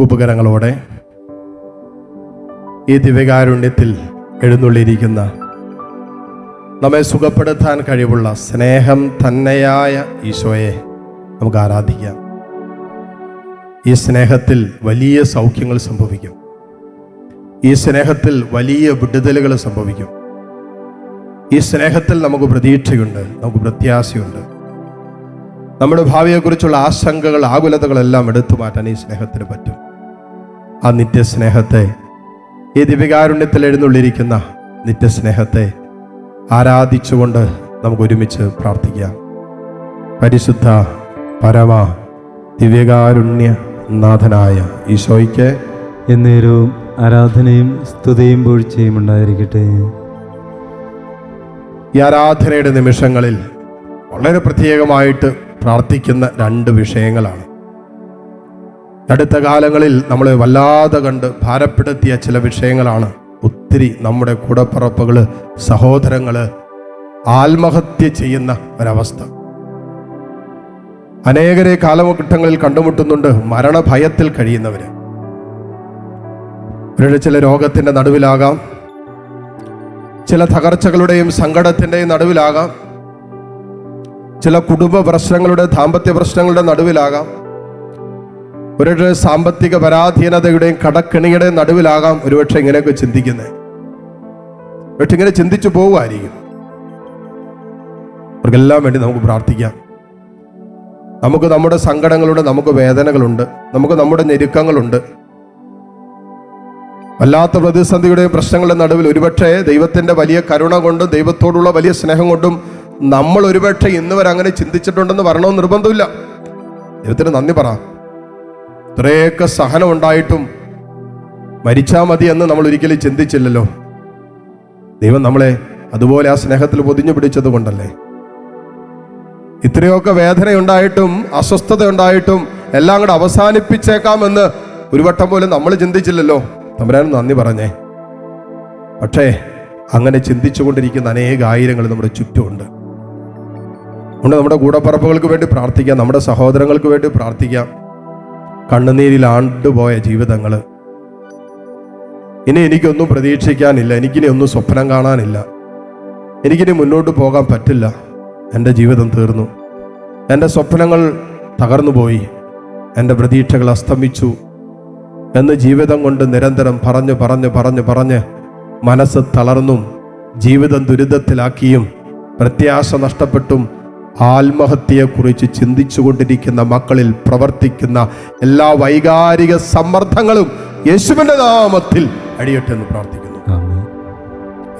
കൂപ്പുകരങ്ങളോടെ ഈ ദിവ്യകാരുണ്യത്തിൽ എഴുന്നള്ളിയിരിക്കുന്ന നമ്മെ സുഖപ്പെടുത്താൻ കഴിവുള്ള സ്നേഹം തന്നെയായ ഈശോയെ നമുക്ക് ആരാധിക്കാം. ഈ സ്നേഹത്തിൽ വലിയ സൗഖ്യങ്ങൾ സംഭവിക്കും. ഈ സ്നേഹത്തിൽ വലിയ വിടുതലുകൾ സംഭവിക്കും. ഈ സ്നേഹത്തിൽ നമുക്ക് പ്രതീക്ഷയുണ്ട് നമുക്ക് പ്രത്യാശയുണ്ട്. നമ്മുടെ ഭാവിയെക്കുറിച്ചുള്ള ആശങ്കകൾ ആകുലതകളെല്ലാം എടുത്തു മാറ്റാൻ ഈ സ്നേഹത്തിന് പറ്റും. ആ നിത്യസ്നേഹത്തെ. ഈ ദിവ്യകാരുണ്യത്തിൽ എഴുന്നള്ളിരിക്കുന്ന നിത്യസ്നേഹത്തെ ആരാധിച്ചുകൊണ്ട് നമുക്ക് ഒരുമിച്ച് പ്രാർത്ഥിക്കാം പരിശുദ്ധ പരമ ദിവ്യകാരുണ്യ നാഥനായ ഈശോയ്ക്ക് എന്നേരവും ആരാധനയും സ്തുതിയും പൂഴ്ചയും ഉണ്ടായിരിക്കട്ടെ. ഈ ആരാധനയുടെ നിമിഷങ്ങളിൽ വളരെ പ്രത്യേകമായിട്ട് പ്രാർത്ഥിക്കുന്ന രണ്ട് വിഷയങ്ങളാണ്. അടുത്ത കാലങ്ങളിൽ നമ്മളെ വല്ലാതെ കണ്ട് ഭാരപ്പെടുത്തിയ ചില വിഷയങ്ങളാണ് ഒത്തിരി നമ്മുടെ കൂടപ്പുറപ്പുകൾ സഹോദരങ്ങൾ ആത്മഹത്യ ചെയ്യുന്ന ഒരവസ്ഥ. അനേകരെ കാലഘട്ടങ്ങളിൽ കണ്ടുമുട്ടുന്നുണ്ട് മരണഭയത്തിൽ കഴിയുന്നവര്. അവരുടെ ചില രോഗത്തിന്റെ നടുവിലാകാം ചില തകർച്ചകളുടെയും സങ്കടത്തിന്റെയും നടുവിലാകാം ചില കുടുംബ പ്രശ്നങ്ങളുടെ ദാമ്പത്യ പ്രശ്നങ്ങളുടെ നടുവിലാകാം. ഒരു സാമ്പത്തിക പരാധീനതയുടെയും കടക്കെണിയുടെയും നടുവിലാകാം ഒരുപക്ഷെ ഇങ്ങനെയൊക്കെ ചിന്തിക്കുന്നത് പക്ഷെ ഇങ്ങനെ ചിന്തിച്ചു പോവുമായിരിക്കും. അവർക്കെല്ലാം വേണ്ടി നമുക്ക് പ്രാർത്ഥിക്കാം. നമുക്ക് നമ്മുടെ സങ്കടങ്ങളുണ്ട് നമുക്ക് വേദനകളുണ്ട് നമുക്ക് നമ്മുടെ ഞെരുക്കങ്ങളുണ്ട്. വല്ലാത്ത പ്രതിസന്ധിയുടെയും പ്രശ്നങ്ങളുടെ നടുവിൽ ഒരുപക്ഷെ ദൈവത്തിന്റെ വലിയ കരുണ കൊണ്ടും ദൈവത്തോടുള്ള വലിയ സ്നേഹം കൊണ്ടും നമ്മൾ ഒരുപക്ഷെ ഇന്ന് വരെ അങ്ങനെ ചിന്തിച്ചിട്ടുണ്ടെന്ന് പറയണമെന്ന് നിർബന്ധമില്ല. ദൈവത്തിന് നന്ദി പറ. ഇത്രയൊക്കെ സഹനം ഉണ്ടായിട്ടും മരിച്ചാൽ മതി എന്ന് നമ്മൾ ഒരിക്കലും ചിന്തിച്ചില്ലല്ലോ. ദൈവം നമ്മളെ അതുപോലെ ആ സ്നേഹത്തിൽ പൊതിഞ്ഞു പിടിച്ചത് കൊണ്ടല്ലേ. ഇത്രയൊക്കെ വേദനയുണ്ടായിട്ടും അസ്വസ്ഥത ഉണ്ടായിട്ടും എല്ലാം കൂടെ അവസാനിപ്പിച്ചേക്കാമെന്ന് ഒരു വട്ടം പോലും നമ്മൾ ചിന്തിച്ചില്ലല്ലോ. തമ്പുരാൻ നന്ദി പറഞ്ഞേ. പക്ഷേ അങ്ങനെ ചിന്തിച്ചുകൊണ്ടിരിക്കുന്ന അനേക ആയിരങ്ങൾ നമ്മുടെ ചുറ്റുമുണ്ട്. അതുകൊണ്ട് നമ്മുടെ കൂടപ്പറപ്പുകൾക്ക് വേണ്ടി പ്രാർത്ഥിക്കാം നമ്മുടെ സഹോദരങ്ങൾക്ക് വേണ്ടി പ്രാർത്ഥിക്കാം. കണ്ണുനീരിൽ ആണ്ടുപോയ ജീവിതങ്ങൾ ഇനി എനിക്കൊന്നും പ്രതീക്ഷിക്കാനില്ല. എനിക്കിനി ഒന്നും സ്വപ്നം കാണാനില്ല. എനിക്കിനി മുന്നോട്ട് പോകാൻ പറ്റില്ല. എന്റെ ജീവിതം തീർന്നു. എന്റെ സ്വപ്നങ്ങൾ തകർന്നുപോയി. എന്റെ പ്രതീക്ഷകൾ അസ്തമിച്ചു. എന്ന് ജീവിതം കൊണ്ട് നിരന്തരം പറഞ്ഞു പറഞ്ഞു പറഞ്ഞു പറഞ്ഞ് മനസ്സ് തളർന്നും ജീവിതം ദുരിതത്തിലാക്കിയും പ്രത്യാശ നഷ്ടപ്പെട്ടും ആത്മഹത്യയെക്കുറിച്ച് ചിന്തിച്ചുകൊണ്ടിരിക്കുന്ന മക്കളിൽ പ്രവർത്തിക്കുന്ന എല്ലാ വൈകാരിക സമ്മർദ്ദങ്ങളും യേശുവിന്റെ നാമത്തിൽ അടിയട്ടെ എന്ന് പ്രാർത്ഥിക്കുന്നു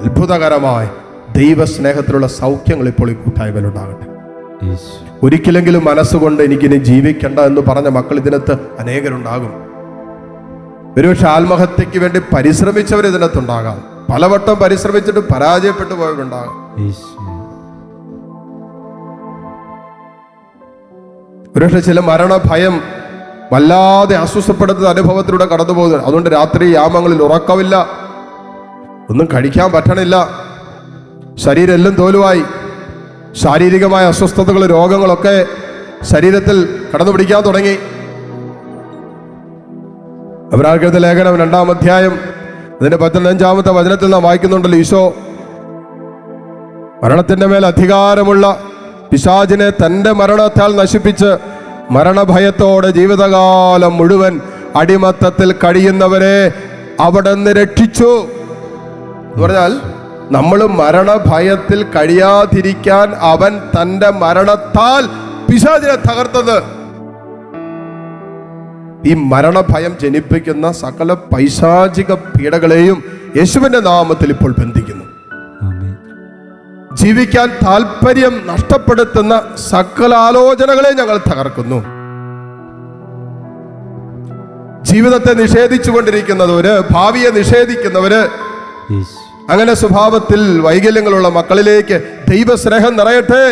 അത്ഭുതകരമായ ദൈവസ്നേഹത്തിലുള്ള സൗഖ്യങ്ങൾ ഇപ്പോൾ ഈ കൂട്ടായ്മയിലുണ്ടാകട്ടെ. ഒരിക്കലെങ്കിലും മനസ്സുകൊണ്ട് എനിക്കിനി ജീവിക്കണ്ട എന്ന് പറഞ്ഞ മക്കൾ ഇതിനകത്ത് അനേകരുണ്ടാകും. ഒരുപക്ഷെ ആത്മഹത്യക്ക് വേണ്ടി പരിശ്രമിച്ചവർ ഇതിനകത്തുണ്ടാകാം. പലവട്ടം പരിശ്രമിച്ചിട്ട് പരാജയപ്പെട്ടു പോയവരുണ്ടാകാം. ഒരുപക്ഷെ ചില മരണഭയം വല്ലാതെ അസ്വസ്ഥപ്പെടുത്തുന്ന അനുഭവത്തിലൂടെ കടന്നു പോകുന്നു അതുകൊണ്ട് രാത്രി യാമങ്ങളിൽ ഉറക്കമില്ല. ഒന്നും കഴിക്കാൻ പറ്റണില്ല. ശരീരം എല്ലാം തോലുവായി. ശാരീരികമായ അസ്വസ്ഥതകൾ രോഗങ്ങളൊക്കെ ശരീരത്തിൽ കടന്നു പിടിക്കാൻ തുടങ്ങി. അവരാഗ്രഹ ലേഖനം രണ്ടാം അധ്യായം അതിന്റെ പതിനഞ്ചാമത്തെ വചനത്തിൽ നാം വായിക്കുന്നുണ്ടല്ലോ ഈശോ. മരണത്തിന്റെ മേൽ അധികാരമുള്ള പിശാചിനെ തന്റെ മരണത്താൽ നശിപ്പിച്ച് മരണഭയത്തോടെ ജീവിതകാലം മുഴുവൻ അടിമത്തത്തിൽ കഴിയുന്നവരെ അവിടെ നിന്ന് രക്ഷിച്ചു. എന്ന് പറഞ്ഞാൽ നമ്മൾ മരണഭയത്തിൽ കഴിയാതിരിക്കാൻ അവൻ തന്റെ മരണത്താൽ പിശാചിനെ തകർത്തത്. ഈ മരണഭയം ജനിപ്പിക്കുന്ന സകല പൈശാചിക പീഡകളെയും യേശുവിന്റെ നാമത്തിൽ ഇപ്പോൾ ബന്ധിക്കുന്നു. ജീവിക്കാൻ താല്പര്യം നഷ്ടപ്പെടുത്തുന്ന സകല ആലോചനകളെ ഞങ്ങൾ തകർക്കുന്നു. ജീവിതത്തെ നിഷേധിച്ചുകൊണ്ടിരിക്കുന്നവര് ഭാവിയെ നിഷേധിക്കുന്നവര് അങ്ങനെ സ്വഭാവത്തിൽ വൈകല്യങ്ങളുള്ള മക്കളിലേക്ക് ദൈവസ്നേഹം നിറയട്ടെ.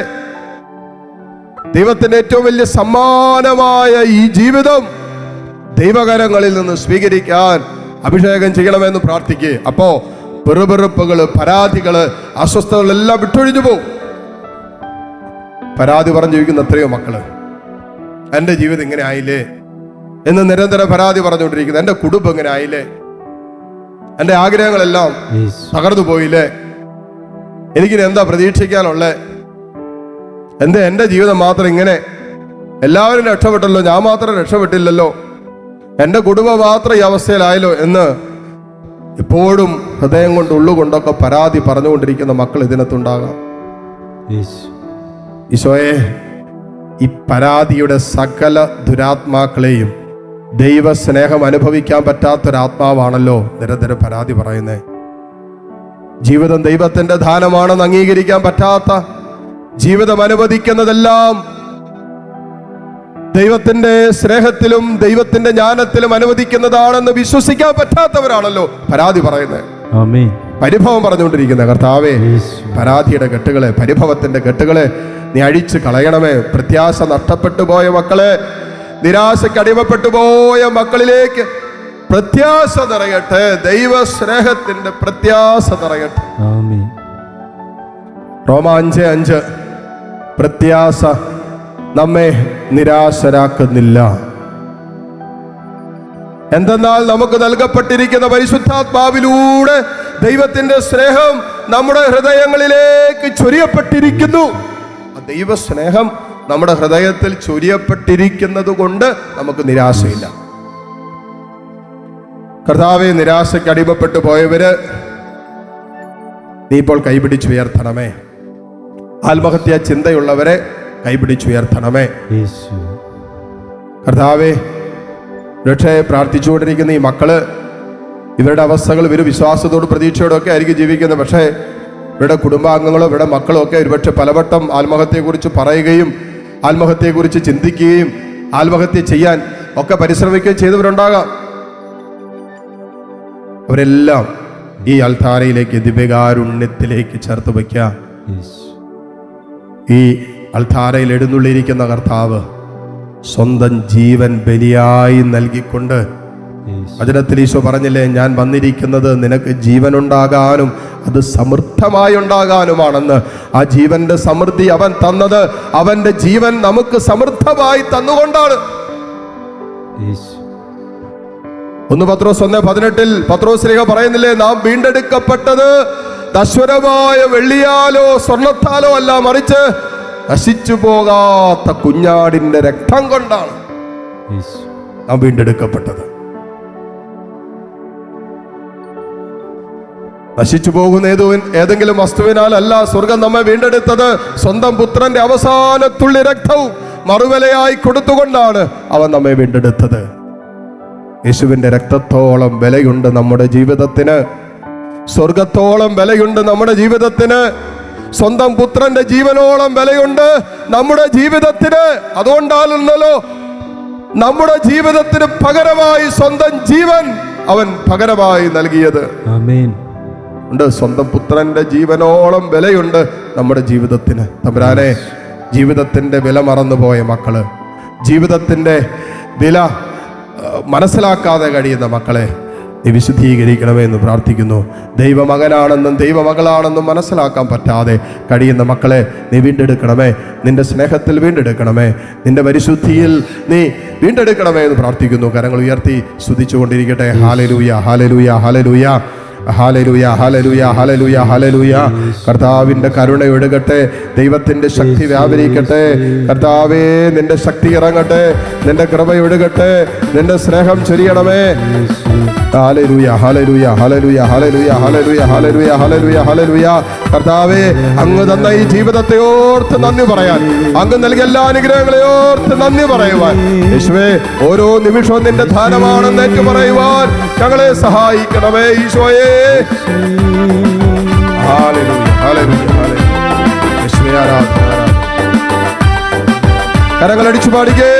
ദൈവത്തിന്റെ ഏറ്റവും വലിയ സമ്മാനമായ ഈ ജീവിതം ദൈവകരങ്ങളിൽ നിന്ന് സ്വീകരിക്കാൻ അഭിഷേകം ചെയ്യണമെന്ന് പ്രാർത്ഥിക്കുക അപ്പോ പെറുപെറുപ്പുകൾ പരാതികൾ അസ്വസ്ഥതകളെല്ലാം വിട്ടൊഴിഞ്ഞു പോകും പരാതി പറഞ്ഞു ജീവിക്കുന്ന എത്രയോ മക്കൾ. എന്റെ ജീവിതം ഇങ്ങനെ ആയില്ലേ? എന്ന് നിരന്തരം പരാതി പറഞ്ഞുകൊണ്ടിരിക്കുന്നത് എന്റെ കുടുംബം ഇങ്ങനെ ആയില്ലേ? എന്റെ ആഗ്രഹങ്ങളെല്ലാം തകർന്നു പോയില്ലേ? എനിക്കിനി എന്താ പ്രതീക്ഷിക്കാനുള്ളത് എന്താ എന്റെ ജീവിതം മാത്രം ഇങ്ങനെ. എല്ലാവരും രക്ഷപ്പെട്ടല്ലോ. ഞാൻ മാത്രം രക്ഷപ്പെട്ടില്ലല്ലോ. എന്റെ കുടുംബം മാത്രം ഈ അവസ്ഥയിലായല്ലോ എന്ന് എപ്പോഴും ഹൃദയം കൊണ്ട് ഉള്ളുകൊണ്ടൊക്കെ പരാതി പറഞ്ഞുകൊണ്ടിരിക്കുന്ന മക്കൾ ഇതിനകത്തുണ്ടാകാം. ഈശോയെ ഈ പരാതിയുടെ സകല ദുരാത്മാക്കളെയും ദൈവസ്നേഹം അനുഭവിക്കാൻ പറ്റാത്തൊരാത്മാവാണല്ലോ നിരന്തരം പരാതി പറയുന്നത് ജീവിതം ദൈവത്തിന്റെ ദാനമാണെന്ന് അംഗീകരിക്കാൻ പറ്റാത്ത ജീവിതം അനുവദിക്കുന്നതെല്ലാം ദൈവത്തിന്റെ സ്നേഹത്തിലും ദൈവത്തിന്റെ ജ്ഞാനത്തിലും അനുവദിക്കുന്നതാണെന്ന് വിശ്വസിക്കാൻ പറ്റാത്തവരാണല്ലോ പരാതി പറയുന്നത്. പരിഭവം പറഞ്ഞുകൊണ്ടിരിക്കുന്ന കർത്താവേ പരാതിയുടെ കെട്ടുകളെ പരിഭവത്തിന്റെ കെട്ടുകളെ നീ അഴിച്ചു കളയണമേ. പ്രത്യാശ നഷ്ടപ്പെട്ടു പോയ മക്കളെ നിരാശയ്ക്ക് അടിമപ്പെട്ടു പോയ മക്കളിലേക്ക് പ്രത്യാശ നിറയട്ടെ. ദൈവ സ്നേഹത്തിന്റെ പ്രത്യാശ നിറയട്ടെ. ആമേൻ. റോമ അഞ്ച് അഞ്ച്. പ്രത്യാശ നമ്മെ നിരാശരാക്കുന്നില്ല. എന്തെന്നാൽ നമുക്ക് നൽകപ്പെട്ടിരിക്കുന്ന പരിശുദ്ധാത്മാവിലൂടെ ദൈവത്തിന്റെ സ്നേഹം നമ്മുടെ ഹൃദയങ്ങളിലേക്ക് ചൊരിയപ്പെട്ടിരിക്കുന്നു. ദൈവ സ്നേഹം നമ്മുടെ ഹൃദയത്തിൽ ചൊരിയപ്പെട്ടിരിക്കുന്നത് കൊണ്ട് നമുക്ക് നിരാശയില്ല. കർത്താവെ നിരാശയ്ക്ക് അടിമപ്പെട്ടു പോയവര് നീ ഇപ്പോൾ കൈപിടിച്ചുയർത്തണമേ. ആത്മഹത്യാ ചിന്തയുള്ളവരെ കൈപിടിച്ചുയർത്തണമേ. കർത്താവേ രക്ഷയെ പ്രാർത്ഥിച്ചുകൊണ്ടിരിക്കുന്ന ഈ മക്കൾ ഇവരുടെ അവസ്ഥകൾ ഇവർ വിശ്വാസത്തോടും പ്രതീക്ഷയോടും ഒക്കെ ആയിരിക്കും ജീവിക്കുന്നത്. പക്ഷേ ഇവരുടെ കുടുംബാംഗങ്ങളോ ഇവരുടെ മക്കളോ ഒക്കെ ഒരുപക്ഷെ പലവട്ടം ആത്മഹത്യയെക്കുറിച്ച് പറയുകയും ആത്മഹത്യയെക്കുറിച്ച് ചിന്തിക്കുകയും ആത്മഹത്യ ചെയ്യാൻ ഒക്കെ പരിശ്രമിക്കുകയും ചെയ്തവരുണ്ടാകാം. അവരെല്ലാം ഈ അൽത്താരയിലേക്ക് ദിവ്യകാരുണ്യത്തിലേക്ക് ചേർത്ത് വയ്ക്കുക. ഈ അൾത്താരയിൽ എഴുന്നള്ളിയിരിക്കുന്ന കർത്താവ് സ്വന്തം ജീവൻ ബലിയായി നൽകിക്കൊണ്ട് വചനത്തിൽ ഈശോ പറഞ്ഞില്ലേ ഞാൻ വന്നിരിക്കുന്നത് നിനക്ക് ജീവനുണ്ടാകാനും അത് സമൃദ്ധമായി ഉണ്ടാകാനുമാണെന്ന് ആ ജീവന്റെ സമൃദ്ധി അവൻ തന്നത് അവന്റെ ജീവൻ നമുക്ക് സമൃദ്ധമായി തന്നുകൊണ്ടാണ്. ഒന്ന് പത്രോസ് ഒന്ന് പതിനെട്ടിൽ പത്രോസ് രേഖ പറയുന്നില്ലേ നാം വീണ്ടെടുക്കപ്പെട്ടത് നശ്വരമായ വെള്ളിയാലോ സ്വർണത്താലോ അല്ല മറിച്ച് നശിച്ചു പോകാത്ത കുഞ്ഞാടിന്റെ രക്തം കൊണ്ടാണ് നാം വീണ്ടെടുക്കപ്പെട്ടത്. നശിച്ചു പോകുന്ന ഏതോ ഏതെങ്കിലും വസ്തുവിനാലല്ല സ്വർഗം നമ്മെ വീണ്ടെടുത്തത്. സ്വന്തം പുത്രന്റെ അവസാനത്തുള്ളി രക്തവും മറുവിലയായി കൊടുത്തുകൊണ്ടാണ് അവൻ നമ്മെ വീണ്ടെടുത്തത്. യേശുവിന്റെ രക്തത്തോളം വിലയുണ്ട് നമ്മുടെ ജീവിതത്തിന്. സ്വർഗത്തോളം വിലയുണ്ട് നമ്മുടെ ജീവിതത്തിന്. സ്വന്തം പുത്രന്റെ ജീവനോളം വിലയുണ്ട് നമ്മുടെ ജീവിതത്തിന്. അതുകൊണ്ടാണല്ലോ നമ്മുടെ ജീവിതത്തിന് പകരമായി സ്വന്തം ജീവൻ അവൻ പകരമായി നൽകിയത്. ഉണ്ട് സ്വന്തം പുത്രന്റെ ജീവനോളം വിലയുണ്ട് നമ്മുടെ ജീവിതത്തിന്. തമ്പുരാനെ ജീവിതത്തിന്റെ വില മറന്നുപോയ മക്കൾ ജീവിതത്തിന്റെ വില മനസ്സിലാക്കാതെ കഴിയുന്ന മക്കളെ നീ വിശുദ്ധീകരിക്കണമേ എന്ന് പ്രാർത്ഥിക്കുന്നു. ദൈവമകനാണെന്നും ദൈവമകളാണെന്നും മനസ്സിലാക്കാൻ പറ്റാതെ കഴിയുന്ന മക്കളെ നീ വീണ്ടെടുക്കണമേ. നിന്റെ സ്നേഹത്തിൽ വീണ്ടെടുക്കണമേ. നിന്റെ പരിശുദ്ധിയിൽ നീ വീണ്ടെടുക്കണമേ എന്ന് പ്രാർത്ഥിക്കുന്നു. കരങ്ങൾ ഉയർത്തി സ്തുതിച്ചുകൊണ്ടിരിക്കട്ടെ. Hallelujah hallelujah hallelujah hallelujah hallelujah hallelujah hallelujah കർത്താവിന്റെ കരുണ ഒഴുകട്ടെ. ദൈവത്തിന്റെ ശക്തി വ്യാപരിക്കട്ടെ. കർത്താവേ നിന്റെ ശക്തി ഇറങ്ങട്ടെ. നിന്റെ കൃപ ഒഴുകട്ടെ. നിന്റെ സ്നേഹം ചൊരിയണമേ. Hallelujah hallelujah hallelujah hallelujah hallelujah hallelujah hallelujah hallelujah കർത്താവേ അങ്ങ് തന്ന ഈ ജീവിതത്തെ ഓർത്ത് നന്ദി പറയാൻ. അങ്ങ് നൽകിയ എല്ലാ അനുഗ്രഹങ്ങളെ ഓർത്ത് നന്ദി പറയുവാൻ. യേശുവേ ഓരോ നിമിഷവും നിന്റെ ധാനമാണെന്ന് ഏറ്റു പറയുവാൻ ഞങ്ങളെ സഹായിക്കണമേ ഈശോയെ. ഹാലലൂയ ഹാലലൂയ ഹാലലൂയ യേശുവേ ആരാധന പാടിക്കേ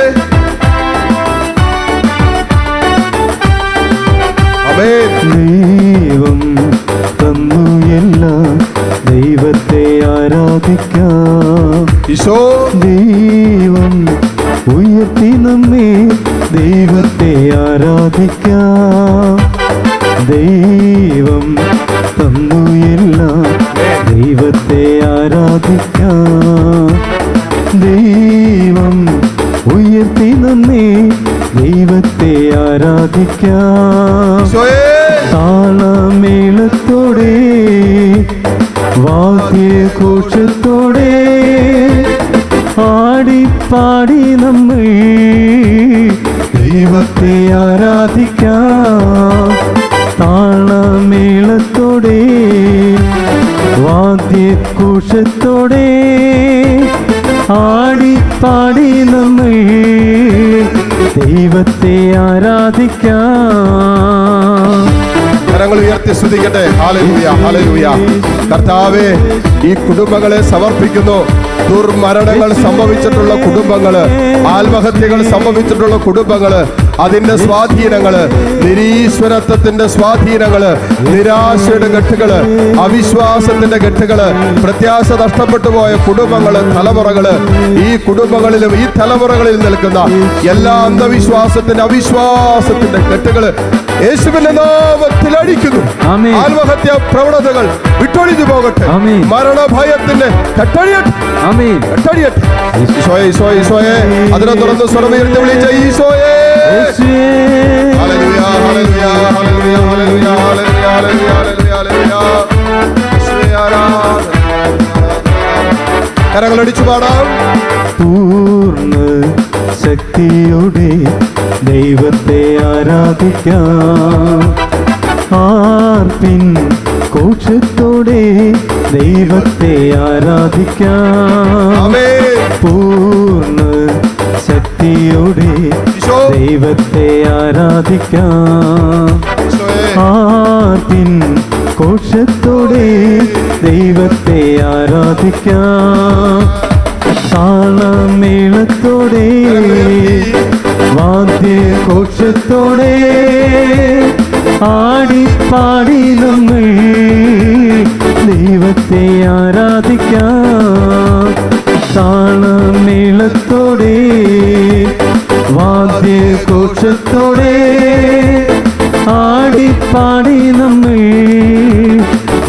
ഈശോ. ദൈവം ഉയർത്തി നമ്മെ ദൈവത്തെ ആരാധിക്കാം. ദൈവം തന്നു എല്ലാം ദൈവത്തെ ആരാധിക്കാം. ദൈവം ഉയർത്തി നമ്മെ ദൈവ ദൈവത്തെ ആരാധിക്കാം. താളമേളത്തോടെ വാദ്യഘോഷത്തോടെ ആടിപ്പാടി നമ്മൾ ദൈവത്തെ ആരാധിക്കാം. താളമേളത്തോടെ വാദ്യഘോഷത്തോടെ ആടിപ്പാടി നമ്മൾ ദൈവത്തെ ആരാധിക്കാം. കരങ്ങൾ ഉയർത്തി സ്തുതിക്കട്ടെ. ഹാലയൂയ ഹാലയൂയ കർത്താവെ ഈ കുടുംബങ്ങളെ സമർപ്പിക്കുന്നു. ദുർമരണങ്ങൾ സംഭവിച്ചിട്ടുള്ള കുടുംബങ്ങൾ ആത്മഹത്യകൾ സംഭവിച്ചിട്ടുള്ള കുടുംബങ്ങൾ അതിന്റെ സ്വാധീനങ്ങൾ നിരീശ്വരത്വത്തിന്റെ സ്വാധീനങ്ങൾ നിരാശയുടെ കെട്ടുകൾ അവിശ്വാസത്തിന്റെ കെട്ടുകൾ പ്രത്യാശ നഷ്ടപ്പെട്ടു പോയ കുടുംബങ്ങൾ തലമുറകൾ. ഈ കുടുംബങ്ങളിലും ഈ തലമുറകളിൽ നിൽക്കുന്ന എല്ലാ അന്ധവിശ്വാസത്തിന്റെ അവിശ്വാസത്തിന്റെ കെട്ടുകൾ യേശുവിന്റെ നാമത്തിൽ അടിക്കുന്നു. ആത്മഹത്യ പ്രവണതകൾ വിട്ടൊഴിഞ്ഞു പോകട്ടെ. മരണഭയത്തിന്റെ കെട്ടഴിയട്ടെ കെട്ടഴിയട്ടെ ഈശോയെ ഈശോയെ ഈശോയെ. അതിനെ തുറന്ന് സ്വരമുയർത്തി വിളിച്ച ഈശോയെ. കരങ്ങളടിച്ചു പാടാം പൂർണ ശക്തിയുടെ ദൈവത്തെ ആരാധിക്കാം. ആർപ്പിൻ കോക്ഷത്തോടെ ദൈവത്തെ ആരാധിക്കാം. ദൈവത്തെ ആരാധിക്കാം. ആർപ്പിൻ കോശത്തോടെ ദൈവത്തെ ആരാധിക്കാം. താളമേളത്തോടെ വാദ്യഘോഷത്തോടെ ആടിപ്പാടി നമ്മൾ ദൈവത്തെ ആരാധിക്കാം. താളമേളത്തോടെ വാദ്യഘോഷത്തോടെ ആടിപ്പാടി നമ്മൾ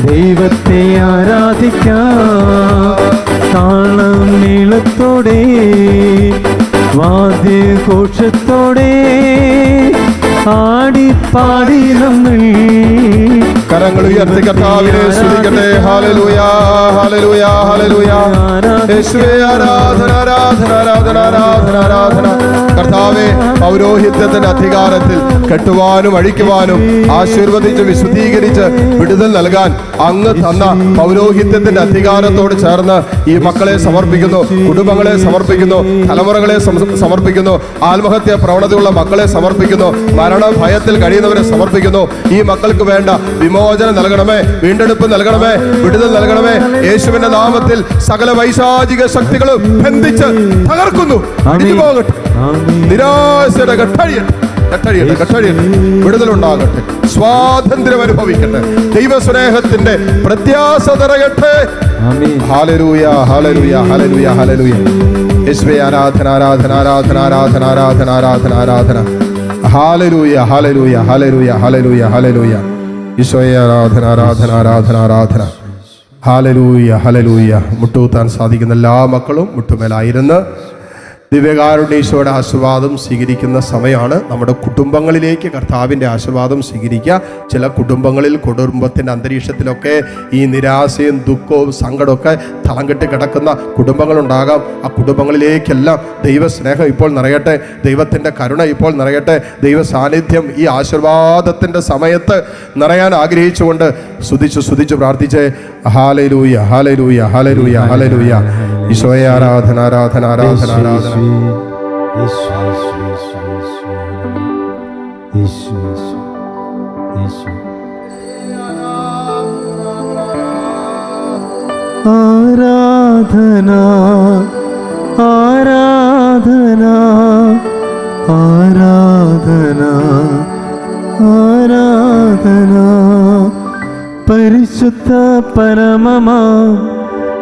ദൈവത്തെ ആരാധിക്കാം. താളം നീളത്തോടെ വാദ്യഘോഷത്തോടെ ആടിപ്പാടി നമ്മൾ കരങ്ങൾ ഉയർത്തി കർത്താവിനെ സ്തുതിക്കട്ടെ. ഹാലലൂയ ഹാലലൂയ ഹാലലൂയ യേശുവേ ആരാധന ആരാധന ആരാധന ആരാധന ആരാധന. പൗരോഹിത്യത്തിന്റെ അധികാരത്തിൽ കെട്ടുവാനും അഴിക്കുവാനും ആശീർവദിച്ച് വിശുദ്ധീകരിച്ച് വിടുതൽ നൽകാൻ അങ്ങ് തന്ന പൗരോഹിത്യത്തിന്റെ അധികാരത്തോട് ചേർന്ന് ഈ മക്കളെ സമർപ്പിക്കുന്നു കുടുംബങ്ങളെ സമർപ്പിക്കുന്നു തലമുറകളെ സമർപ്പിക്കുന്നു ആത്മഹത്യ പ്രവണതയുള്ള മക്കളെ സമർപ്പിക്കുന്നു മരണ ഭയത്തിൽ കഴിയുന്നവരെ സമർപ്പിക്കുന്നു. ഈ മക്കൾക്ക് വേണ്ട വിമോചനം നൽകണമേ വീണ്ടെടുപ്പ് നൽകണമേ വിടുതൽ നൽകണമേ. യേശുവിന്റെ നാമത്തിൽ സകല വൈശാചിക ശക്തികളും ബന്ധിച്ച് തകർക്കുന്നു. പോകട്ടെ. നിരാശയുടെ കെട്ടഴിയട്ടെ കെട്ടഴിയട്ടെ കെട്ടഴിയട്ടെ. വിടുതലുണ്ടാകട്ടെ. സ്വാതന്ത്ര്യം അനുഭവിക്കട്ടെ. ദൈവസ്നേഹത്തിന്റെ പ്രത്യാശ തരകട്ടെ ഹാലരൂയ ഹാലരൂയ ഹാലരൂയ ഹാലരൂയ യേശുവേ ആരാധന ആരാധന ആരാധന ആരാധന ആരാധന ആരാധന. ആരാധന hallelujah hallelujah hallelujah hallelujah hallelujah ഈശോയെ ആരാധന ആരാധന ആരാധന ആരാധന. ഹാലലൂയ ഹലലൂയ മുട്ടുകുത്താൻ സാധിക്കുന്ന എല്ലാ മക്കളും മുട്ടുമേലായിരുന്ന് ദിവ്യകാരുണ്യേശോയുടെ ആശീർവാദം സ്വീകരിക്കുന്ന സമയമാണ് നമ്മുടെ കുടുംബങ്ങളിലേക്ക് കർത്താവിന്റെ ആശീർവാദം സ്വീകരിക്കുക. ചില കുടുംബങ്ങളിൽ കുടുംബത്തിന്റെ അന്തരീക്ഷത്തിലൊക്കെ ഈ നിരാശയും ദുഃഖവും സങ്കടമൊക്കെ തളം കെട്ടി കിടക്കുന്ന കുടുംബങ്ങളുണ്ടാകാം. ആ കുടുംബങ്ങളിലേക്കെല്ലാം ദൈവസ്നേഹം ഇപ്പോൾ നിറയട്ടെ. ദൈവത്തിന്റെ കരുണ ഇപ്പോൾ നിറയട്ടെ. ദൈവ സാന്നിധ്യം ഈ ആശീർവാദത്തിന്റെ സമയത്ത് നിറയാൻ ആഗ്രഹിച്ചുകൊണ്ട് സ്തുതിച്ച് സ്തുതിച്ച് പ്രാർത്ഥിച്ച്. Hallelujah hallelujah hallelujah hallelujah. ഈശോയെ ആരാധന ആരാധന ആരാധന ആരാധന. ആരാധന ആരാധന ആരാധന ആരാധന പരിശുദ്ധ പരമമാ